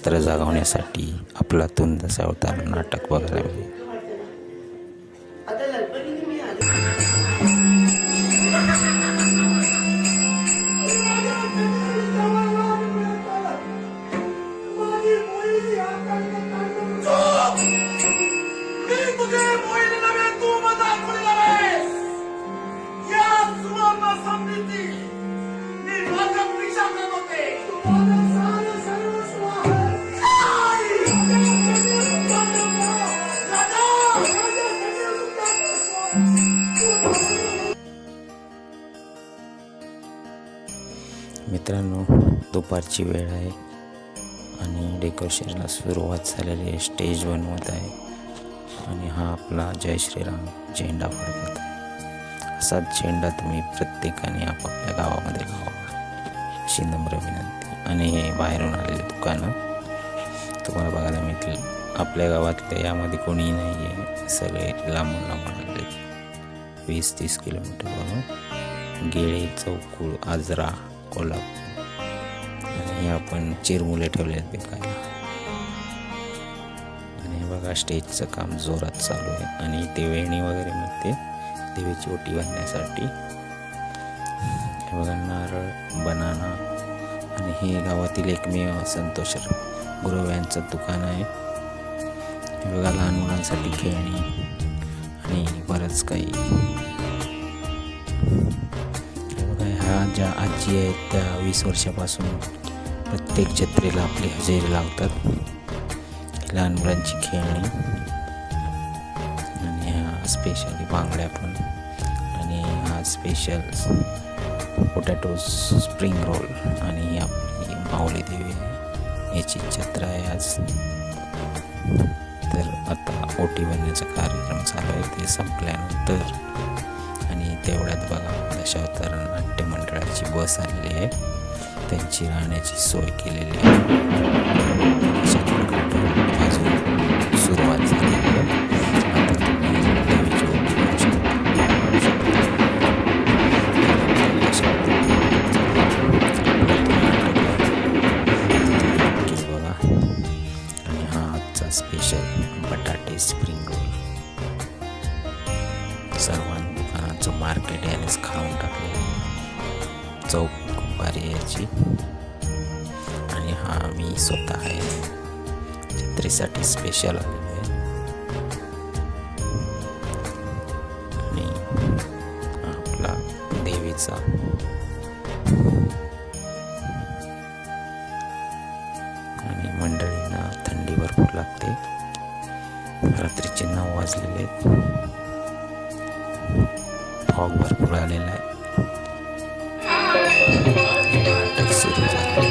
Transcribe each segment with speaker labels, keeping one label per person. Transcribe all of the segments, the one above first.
Speaker 1: एकत्र जागवण्यासाठी आपला तुंद अवतार नाटक बघायला मिळेल. दुपारची वेळ आहे आणि डेकोरेशनला सुरुवात झालेली आहे स्टेज बनवत आहे आणि हा आपला जय श्रीराम झेंडा फडकत आहे. असाच झेंडा तुम्ही प्रत्येकाने आपापल्या गावामध्ये लावा. अशी नम्र विनंती. आणि हे बाहेरून आलेले दुकानं तुम्हाला बघायला मिळतील. आपल्या गावातल्या यामध्ये कोणीही नाही आहे सगळे लांबून लांबून आले वीस तीस किलोमीटरवरून गेळे चौकूळ आजरा कोल्हापूर. हे आपण चिरमुले ठेवले आहेत विकायला आणि हे बघा स्टेजचं काम जोरात चालू आहे. आणि ते वेणी वगैरे मिळते. देवीची ओटी बांधण्यासाठी हे बघा नारळ बनाना आणि हे गावातील एकमेव संतोष गुरव यांचं दुकान आहे. हे बघा लहान मुलांसाठी खेळणी. आणि बरंच काही. ह्या ज्या आजी आहेत त्या वीस वर्षापासून प्रत्येक जत्रेला आपली हजेरी लावतात. लहान मुलांची खेळणी. आणि हा स्पेशली बांगड्या पण. आणि हा स्पेशल पोटॅटो स्प्रिंग रोल आणि ही आपली माऊली देवी याची जत्रा आहे आज. तर आता ओटी बनण्याचा कार्यक्रम चालू आहे. ते संपल्यानंतर. आणि तेवढ्यात बघा दशावतार नाट्य मंडळाची बस आलेली आहे. त्यांची राहण्याची सोय केलेली आहे. यात्रेसाठी स्पेशल आलेलं आहे. आणि आपला देवीचा आणि मंडळींना थंडी भरपूर लागते. रात्रीचे नऊ वाजलेले फॉग भरपूर आलेला आहे. नाटक सुरू झालं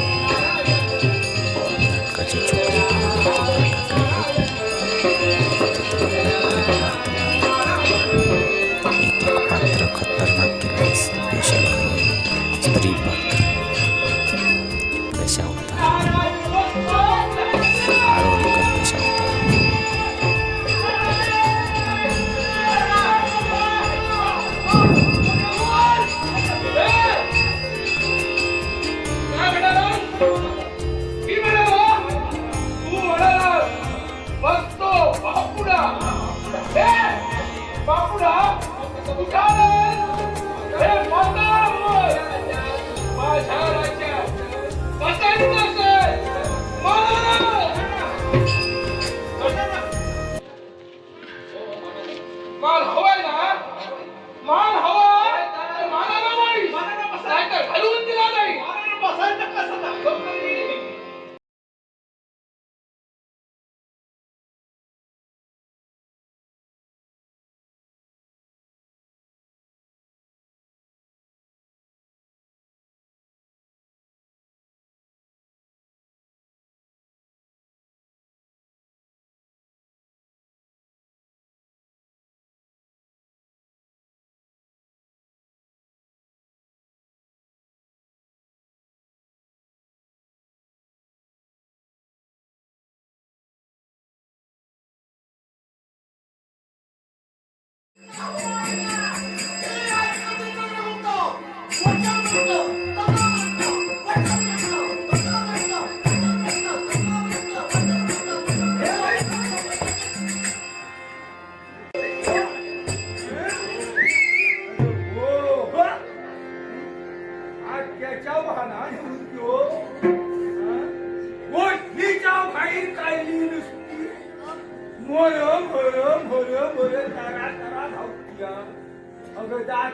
Speaker 2: Oh, God.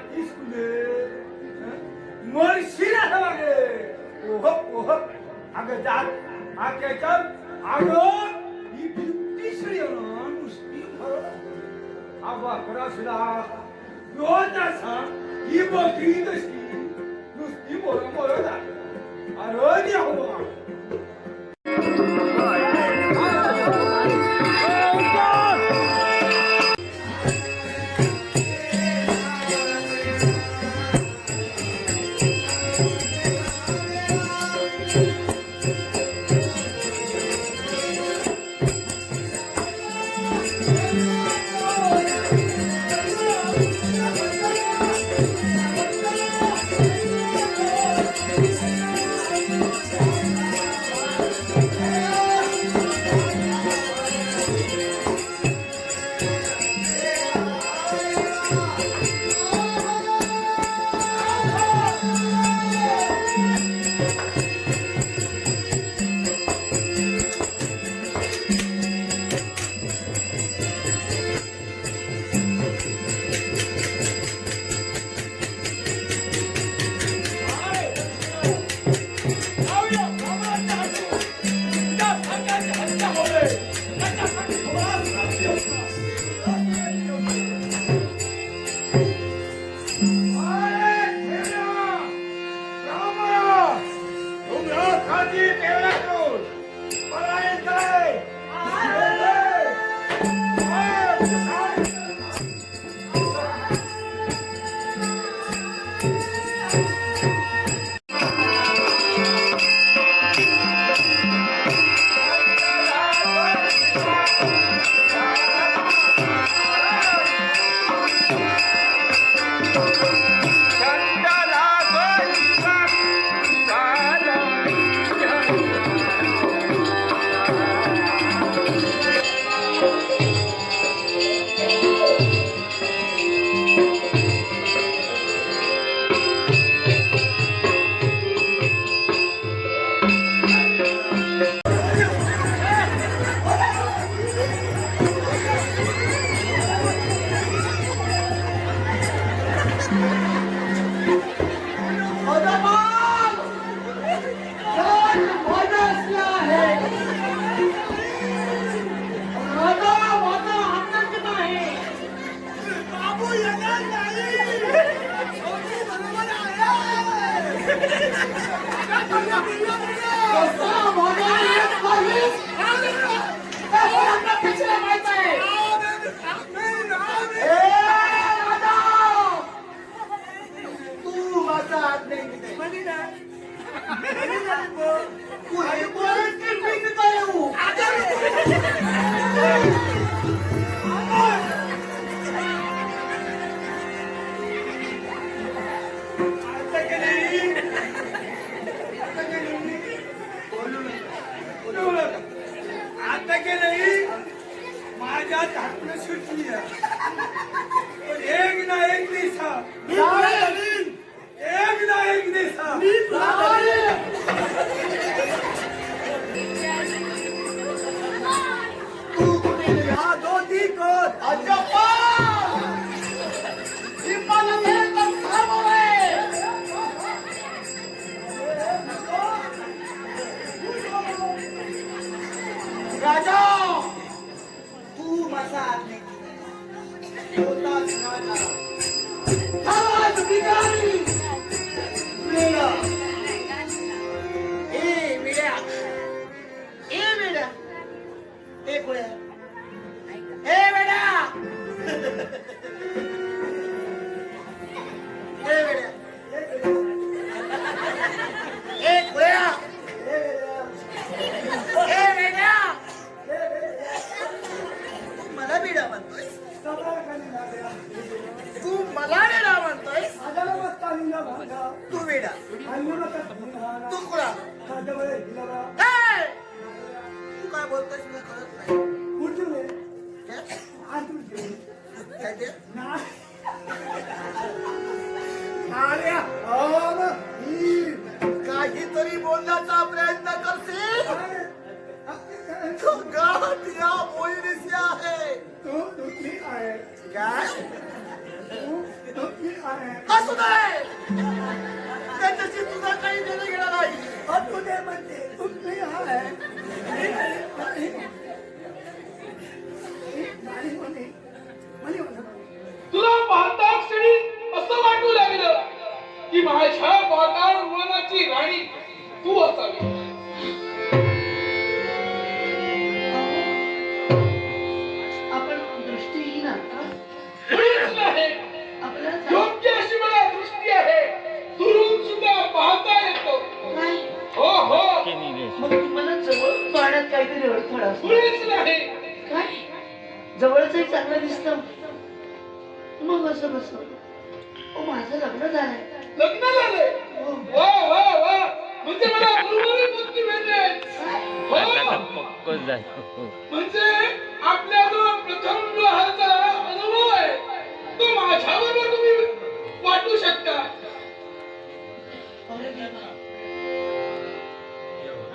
Speaker 2: Why are you
Speaker 3: झाल्या
Speaker 2: काहीतरी बोलण्याचा प्रयत्न करते तो गाठ या बोलणीशी आहे. काय?
Speaker 4: त्याच्याशी तुझा काही देणं घेणार नाही.
Speaker 3: तू
Speaker 5: तुला पाहता असं वाटू लागलं.
Speaker 6: लग्न झालंय.
Speaker 5: लग्न झालंय. वा वा वा. म्हणजे मला बुद्धी मिळते. हो. म्हणजे आपल्या जो प्रथम विवाहाचा अनुभव आहे तो माझ्याबरोबर तुम्ही वाटू शकता.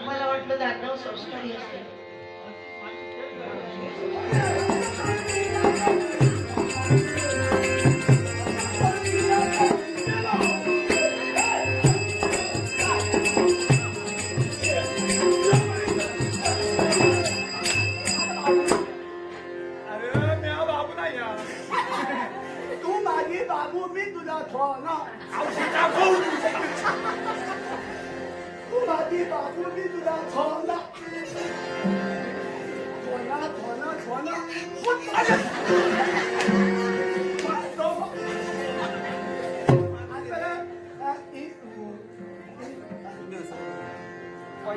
Speaker 6: मला वाटलं दांडव संस्कारी असेल.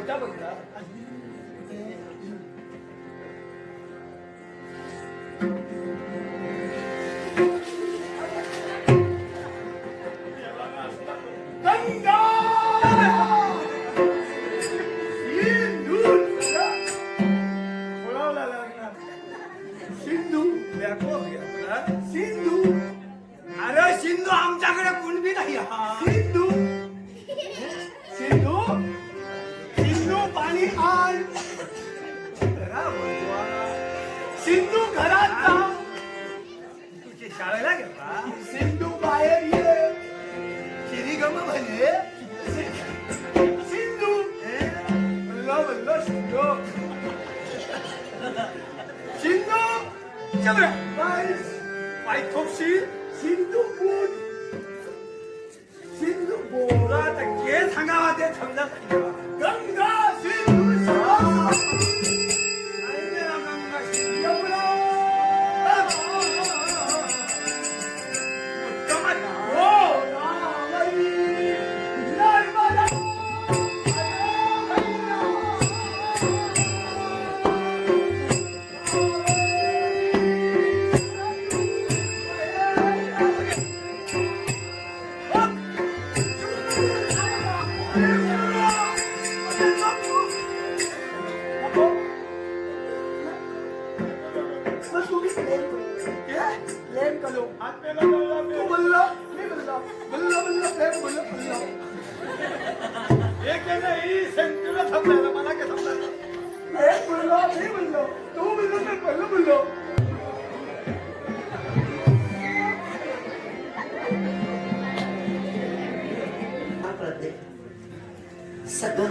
Speaker 3: पैसा बघा गंगा! सिंधू अरे सिंधू आमच्याकडे कुणबी नाही हा. सिंधू. चल बाईस पाय थोपशी सिंधू पूर सिंधू बोरा तर के सांगावा ते समजा गंगा सिंधू सरस्वती. आई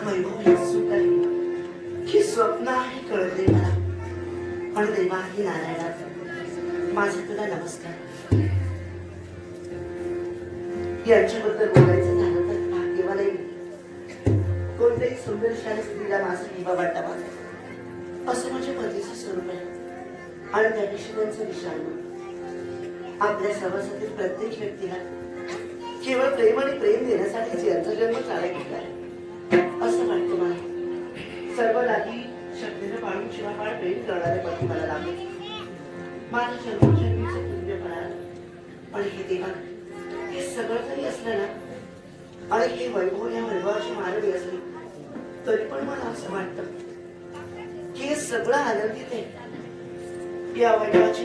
Speaker 6: वैभव हे की स्वप्न आहे कळते मला. पण देवाही नारायणा माझे तुला नमस्कार. यांच्याबद्दल बोलायचं झालं तर भाग्यवान आहे मी. कोणत्याही सुंदरशाली स्त्रीला माझं हिबा वाटावा. असं माझ्या पतीचं स्वरूप आहे. आणि त्या त्यांचं विषाणू आपल्या समाजातील प्रत्येक व्यक्तीला केवळ प्रेम आणि प्रेम देण्यासाठी यांचा जन्म चालत आहे. असं वाटतं मला. सर्व लागी शक्तीने पाळून शिवापाळ प्रेम करणारे पती मला लागले माझं जन्मजन्मीचं पुण्य पण हे देवा हे सगळं जरी असलं ना आणि हे वैभव या वैभवाची मानवी असली तरी पण मला असं वाटतं की हे सगळं आनंदित आहे. या वैभवाची